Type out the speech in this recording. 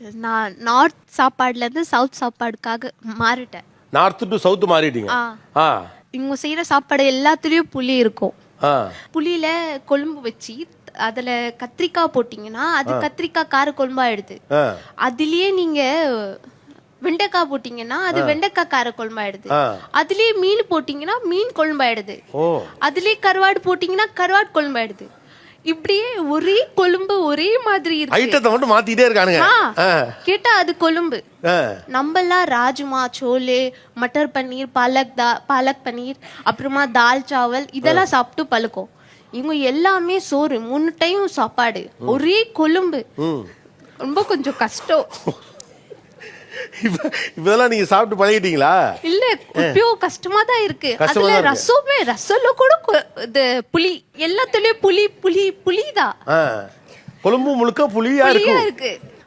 நான் நார்த் சாப்பாடுல இருந்து சவுத் சாப்பாடுக்காக மாறிட்டேன். நார்த் டு சவுத் மாறிட்டீங்க. ஆ. இவங்க செய்யற சாப்பாடு எல்லாத்துலயும் புளி இருக்கும். புளியில கொழும்பு வச்சு அதுல கத்திரிக்காய் போட்டீங்கன்னா அது கத்திரிக்காய் கார குழம்பா ஆயிடுது. அதுலயே நீங்க வெண்டைக்காய் போட்டீங்கன்னா அது வெண்டைக்காய் கார குழம்பாயிடுது. அதுலயே மீன் போட்டீங்கன்னா மீன் குழம்பாயிடுது அதுலயே கருவாடு போட்டீங்கன்னா கருவாடு குழம்பாயிடுது இப்படியே ஒரே கொழும்பு ஒரே மாதிரி இருக்கு. ஐட்டத்தை மட்டும் மாத்திட்டே இருக்கானுங்க. கேட்டா அது கொழும்பு. ஆ. நம்மலாம் ராஜ்மா சோலே மட்டர் பன்னீர் பாலக் தா பாலக் பன்னீர் அப்புறமா தால் சாவல் இதெல்லாம் சாப்பிட்டு பழக்கம். இவங்க எல்லாமே சோறு மூணு டைம் சாப்பாடு. ஒரே கொழும்பு. ரொம்ப கொஞ்சம் கஷ்டம். இப்பெல்லாம் நீங்க சாப்பிட்டு பழகிட்டீங்களா? இல்ல இப்பயும் கஷ்டமா தான் இருக்கு. அதுல. ரசமே ரசம்ல கூட இது புளி எல்லாத்துலயும் புளி புளிதான் ஆ. கொழும்பு முழுக்க இருக்கும். இருக்கு.